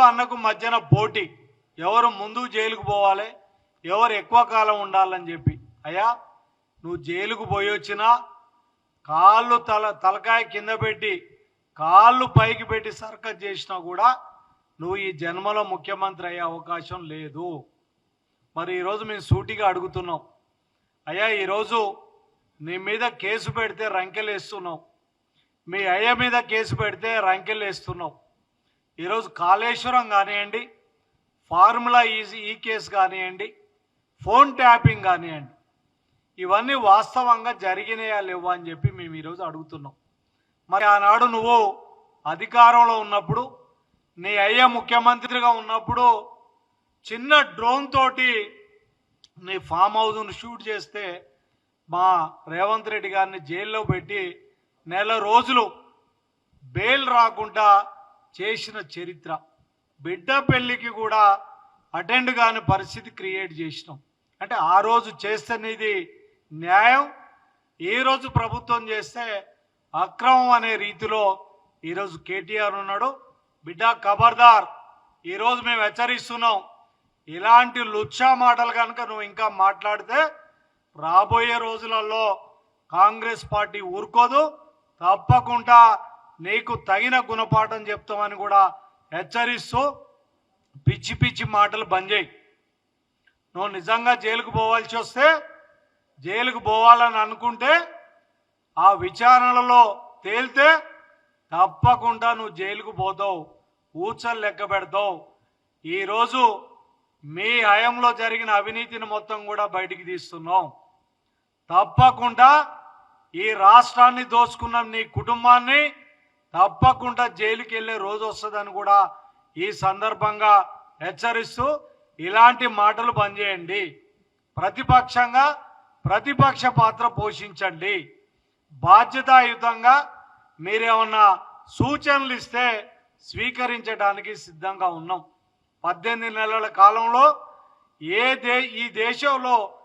అన్నకు మధ్యన పోటీ. ఎవరు ముందు జైలుకు పోవాలి? ఎవరు ఎక్కువ కాలం ఉండాలని చెప్పి. అయ్యా నువ్వు జైలుకు పోయి వచ్చినా కాళ్ళు తల తలకాయ కింద పెట్టి కాళ్ళు పైకి పెట్టి సర్కస్ చేసినా కూడా నువ్వు ఈ జన్మలో ముఖ్యమంత్రి అయ్యే అవకాశం లేదు. మరి ఈరోజు మేము సూటిగా అడుగుతున్నాం. అయ్యా ఈరోజు నీ మీద కేసు పెడితే రంకెలు వేస్తున్నావు మీ అయ్య మీద కేసు పెడితే రంకెలు వేస్తున్నావు ఈరోజు కాళేశ్వరం కానివ్వండి ఫార్ములా ఈజీ ఈ కేసు కానివ్వండి ఫోన్ ట్యాపింగ్ కానివ్వండి ఇవన్నీ వాస్తవంగా జరిగినాయా లేవా అని చెప్పి మేము ఈరోజు అడుగుతున్నాం. మరి ఆనాడు నువ్వు అధికారంలో ఉన్నప్పుడు నీ అయ్య ముఖ్యమంత్రిగా ఉన్నప్పుడు చిన్న డ్రోన్ తోటి నీ ఫామ్ హౌస్ను షూట్ చేస్తే మా రేవంత్ రెడ్డి గారిని జైల్లో పెట్టి నెల రోజులు బెయిల్ రాకుండా చేసిన చరిత్ర. బిడ్డ పెళ్ళికి కూడా అటెండ్ కాని పరిస్థితి క్రియేట్ చేసినాం. అంటే ఆ రోజు చేస్తేనేది న్యాయం ఈరోజు రోజు ప్రభుత్వం చేస్తే అక్రమం అనే రీతిలో ఈరోజు కేటీఆర్ ఉన్నాడు. బిడ్డ ఖబర్దార్ ఈరోజు మేము హెచ్చరిస్తున్నాం. ఇలాంటి లుచ్చా మాటలు కనుక నువ్వు ఇంకా మాట్లాడితే రాబోయే రోజులలో కాంగ్రెస్ పార్టీ ఊరుకోదు. తప్పకుండా నీకు తగిన గుణపాఠం చెప్తామని కూడా హెచ్చరిస్తూ పిచ్చి పిచ్చి మాటలు బంద్ చేయి. నువ్వు నిజంగా జైలుకు పోవాల్సి వస్తే జైలుకు పోవాలని అనుకుంటే ఆ విచారణలో తేలితే తప్పకుండా నువ్వు జైలుకు పోతావు. ఊచలు లెక్క పెడతావు. ఈరోజు మీ హయంలో జరిగిన అవినీతిని మొత్తం కూడా బయటికి తీస్తున్నాం తప్పకుండా ఈ రాష్ట్రాన్ని దోచుకున్న నీ కుటుంబాన్ని తప్పకుండా జైలుకి వెళ్ళే రోజు వస్తుందని కూడా ఈ సందర్భంగా హెచ్చరిస్తూ ఇలాంటి మాటలు పనిచేయండి. ప్రతిపక్షంగా ప్రతిపక్ష పాత్ర పోషించండి. బాధ్యతాయుతంగా మీరేమన్నా సూచనలు ఇస్తే స్వీకరించడానికి సిద్ధంగా ఉన్నాం. పద్దెనిమిది నెలల కాలంలో ఏ దే ఈ దేశంలో